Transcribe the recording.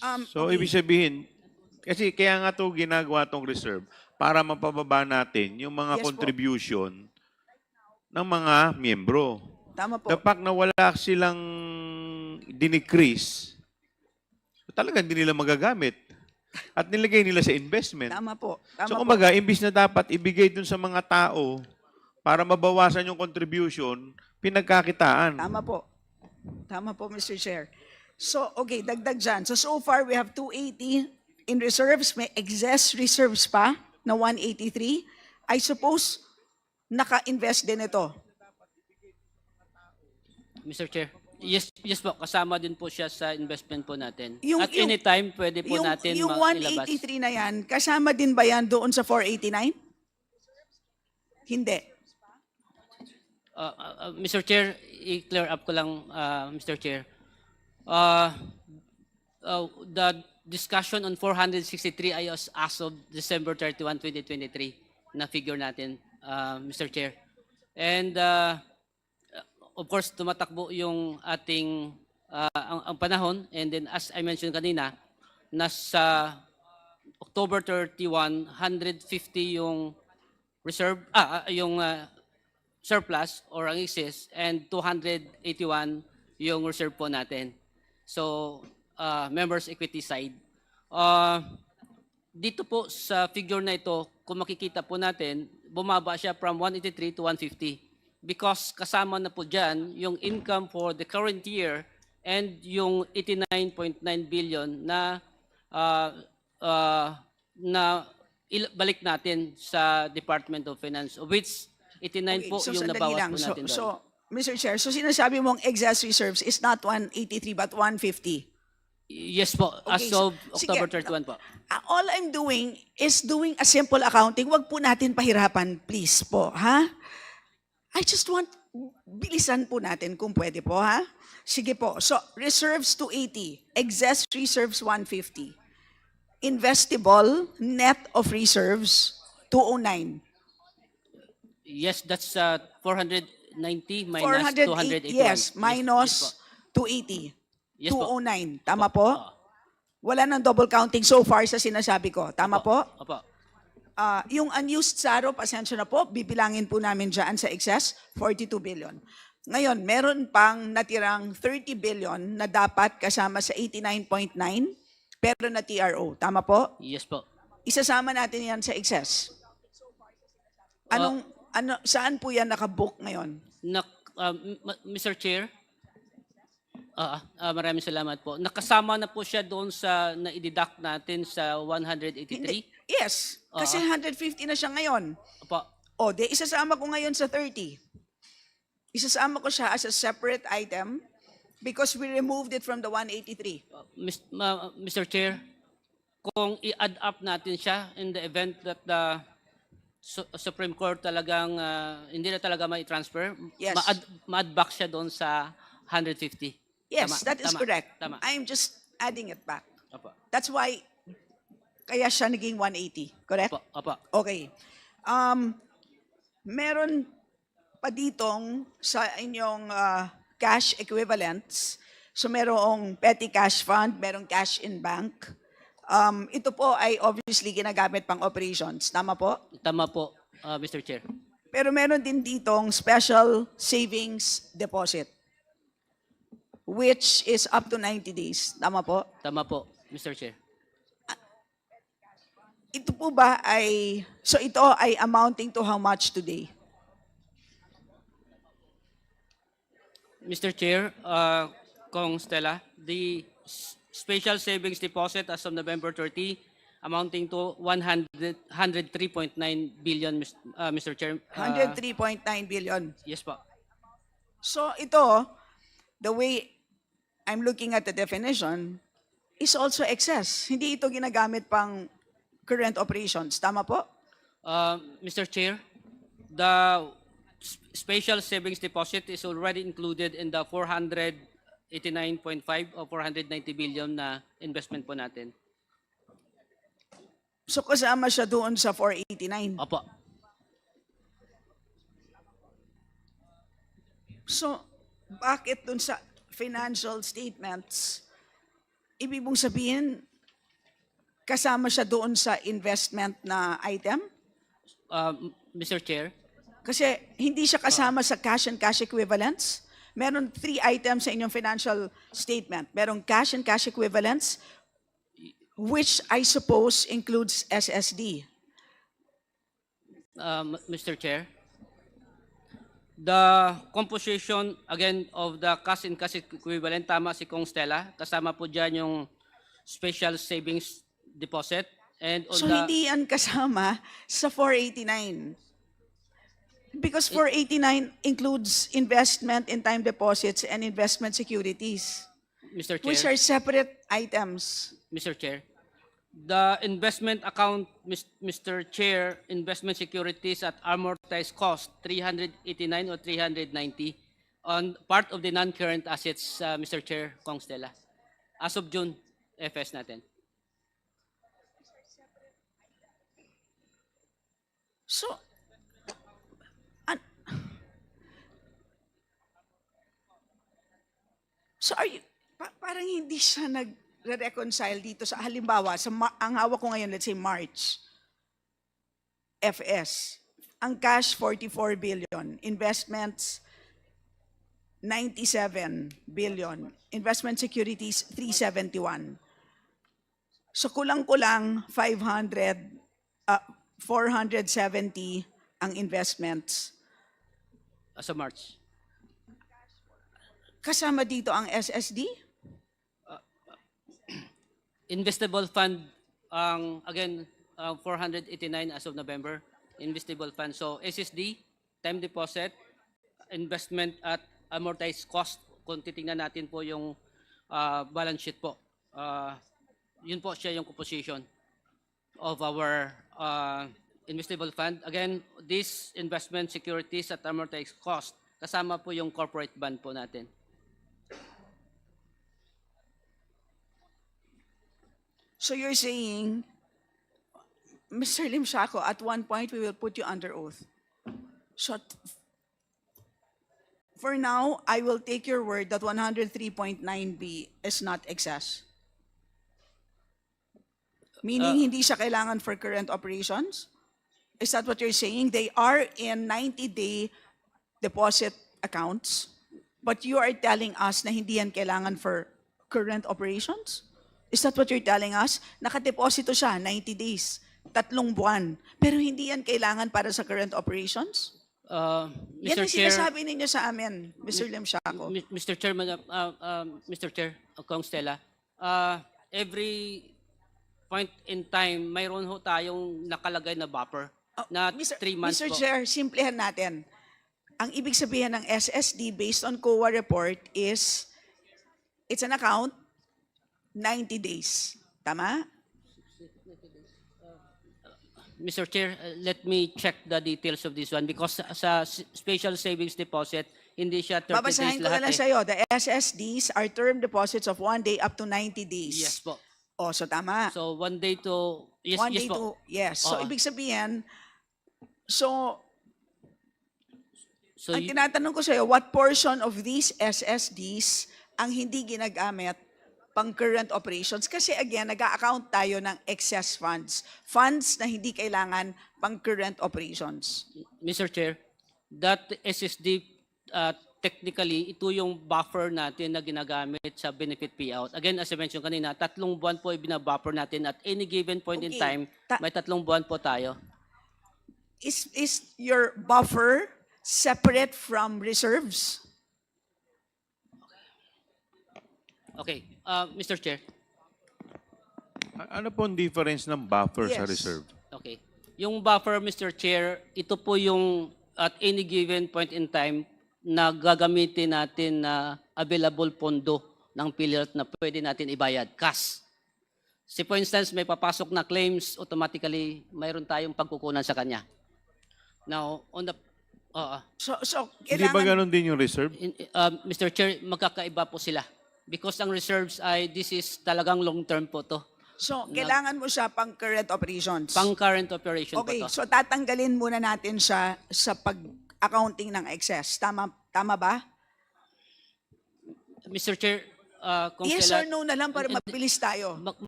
Um, So, okay. ibig sabihin, kasi kaya nga to ginagawa tong reserve para mapababa natin yung mga Yes po. contribution ng mga miyembro. Tama po. The fact na wala silang dinicrease, talagang hindi nila magagamit. At nilagay nila sa investment. Tama po. Tama so, po. kumbaga, imbis na dapat ibigay dun sa mga tao para mabawasan yung contribution, pinagkakitaan. Tama po. Tama po, Mr. Chair. So, okay, dagdag dyan. So, so far, we have 280 in reserves. May excess reserves pa na 183. I suppose, naka-invest din ito. Mr. Chair. Yes, yes po, kasama din po siya sa investment po natin. Yung- At yung- any time pwede po yung, natin yung ma- ilabas. 183 na yan, kasama din ba yan doon sa 489? Hindi. Uh, uh, uh, Mr. Chair, i-clear up ko lang, uh, Mr. Chair. Uh, uh, the discussion on 463 ay as, as of December 31, 2023 na figure natin, uh, Mr. Chair. And uh, of course, tumatakbo yung ating uh, ang, ang panahon. And then as I mentioned kanina, nasa October 31, 150 yung reserve, ah, ah, yung uh, surplus or ang excess and 281 yung reserve po natin. So, uh, members equity side. Uh, dito po sa figure na ito, kung makikita po natin, bumaba siya from 183 to 150 because kasama na po dyan yung income for the current year and yung 89.9 billion na uh, uh, na balik natin sa Department of Finance of which 89 po so yung sandali nabawas lang. po So, natin doon. so, Mr. Chair, so sinasabi mong excess reserves is not 183 but 150. yes po, as Okay, so- of sige. October 31 po. Ah, all I'm doing is doing a simple accounting. Huwag po natin pahirapan, please po, ha? I just want, bilisan po natin kung pwede po, ha? Sige po. So, reserves 280, excess reserves 150. Investable net of reserves 209. Yes, that's uh, 490 minus 408, 281. yes, minus Yes, 280. Yes po. 209. Tama po? Wala nang double counting so far sa sinasabi ko. Tama po? Opo. Ah, yung unused SARO, pasensya na po, bibilangin po namin dyan sa excess, 42 billion. Ngayon, meron pang natirang 30 billion na dapat kasama sa 89.9, pero na TRO. Tama po? Yes po. Isasama natin yan sa excess. Anong, ano, saan po yan nakabook ngayon? Nak, uh, M- M- Mr. Chair, ah, ah, maraming salamat po. Nakasama na po siya doon sa na-deduct natin sa 183. Hindi. Yes, kasi 150 na siya ngayon. Opo. O, de, isasama ko ngayon sa 30. Isasama ko siya as a separate item because we removed it from the 183. Uh, Mr. Chair, kung i-add up natin siya in the event that the Su- Supreme Court talagang ah, hindi na talaga may transfer, Yes. ma-add, ma-add back siya doon sa 150. Yes, Tama, that is tama, correct. Tama. I'm just adding it back. Opo. That's why kaya siya naging 180. Correct? Opo. Opo. Okay. Um, meron pa ditong sa inyong ah, cash equivalents. So merong petty cash fund, merong cash in bank. Um, ito po ay obviously ginagamit pang operations. Tama po? Tama po, ah, Mr. Chair. Pero meron din ditong special savings deposit which is up to 90 days. Tama po? Tama po, Mr. Chair. Ito po ba ay, so ito ay amounting to how much today? Mr. Chair, uh, Kong Stella, the s- special savings deposit as of November 30 amounting to 100 103.9 billion, uh, Mr. Chair. Uh, 103.9 billion. Yes po. So ito, the way I'm looking at the definition, is also excess. Hindi ito ginagamit pang current operations. Tama po? Uh, Mr. Chair, the special savings deposit is already included in the 489.5 or 490 billion na investment po natin. So kasama siya doon sa 489. Opo. So bakit doon sa financial statements, ibig mong sabihin, kasama siya doon sa investment na item? Uh, Mr. Chair, Kasi hindi siya kasama sa cash and cash equivalents. Meron three items sa inyong financial statement. Merong cash and cash equivalents, which I suppose includes SSD. um, Mr. Chair, the composition again of the cash and cash equivalent, tama si Kong Stella, kasama po dyan yung special savings deposit and on So the, hindi yan kasama sa 489. Because 489 includes investment in time deposits and investment securities, Mr. which Chair, are separate items. Mr. Chair, the investment account, Mis- Mr. Chair, investment securities at amortized cost, 389 or 390 on part of the non-current assets, uh, Mr. Chair, Kong Stella. As of June, FS natin. So, so are you, pa- parang hindi siya nag-reconcile dito sa halimbawa, sa ma- ang hawak ko ngayon, let's say March, FS, ang cash 44 billion, investments 97 billion, investment securities 371. So kulang-kulang 500, uh, 470 ang investments. As of March. Kasama dito ang SSD? Investable fund, ang again, uh, 489 as of November, investable fund. So SSD, time deposit, investment at amortized cost. Kung titingnan natin po yung uh, balance sheet po. Uh, yun po siya yung composition of our uh, investable fund. Again, these investment securities at amortized cost, kasama po yung corporate bond po natin. So you're saying, Mr. Lim Shaco, at one point we will put you under oath. So for now, I will take your word that 103.9B is not excess. Meaning hindi siya kailangan for current operations? Is that what you're saying? They are in 90-day deposit accounts, but you are telling us na hindi yan kailangan for current operations? Is that what you're telling us? Nakadeposito siya 90 days, tatlong buwan, pero hindi yan kailangan para sa current operations? Uh, Yan Mr. ang Chair, sinasabi ninyo sa amin, Mr. Lim Shaco. Mr. Chair, Madam, uh, uh, Mr. Chair, uh, Kong Stella, uh, every point in time, mayroon ho tayong nakalagay na buffer na Mr. 3 months Mr. po. Chair, simplihan natin. Ang ibig sabihin ng SSD based on COA report is, it's an account, 90 days. Tama? Mr. Chair, uh, let me check the details of this one because sa, s- special savings deposit, hindi siya 30 Babasahin days ko na lahat lang eh. sa'yo. The SSDs are term deposits of one day up to 90 days. Yes po. O, so tama. So one day to, yes, one yes day po. to, yes. So, Oo. ibig sabihin, so, So ang y- tinatanong ko sa'yo, what portion of these SSDs ang hindi ginagamit pang current operations? Kasi again, nag-account tayo ng excess funds. Funds na hindi kailangan pang current operations. Mr. Chair, that SSD, uh, technically, ito yung buffer natin na ginagamit sa benefit payout. Again, as I mentioned kanina, tatlong buwan po ibinabuffer natin at any given point in Okay. time, Ta- may tatlong buwan po tayo. Is, is your buffer separate from reserves? Okay, uh, Mr. Chair, A- Ano po ang difference ng buffer sa Yes. reserve? okay. Yung buffer, Mr. Chair, ito po yung at any given point in time na gagamitin natin na available pondo ng PhilHealth na pwede natin ibayad, cash. Si for instance, may papasok na claims, automatically mayroon tayong pagkukunan sa kanya. Now, on the, oo. So, so Hindi ba kailangan, ganun din yung reserve? In- uh, Mr. Chair, magkakaiba po sila. Because ang reserves ay, this is talagang long term po to. so, kailangan mo siya pang current operations. Pang current operation Okay, po to. so tatanggalin muna natin siya sa pag-accounting ng excess. Tama, tama ba? Mr. Chair, uh, kung Yes or no na lang para mabilis tayo.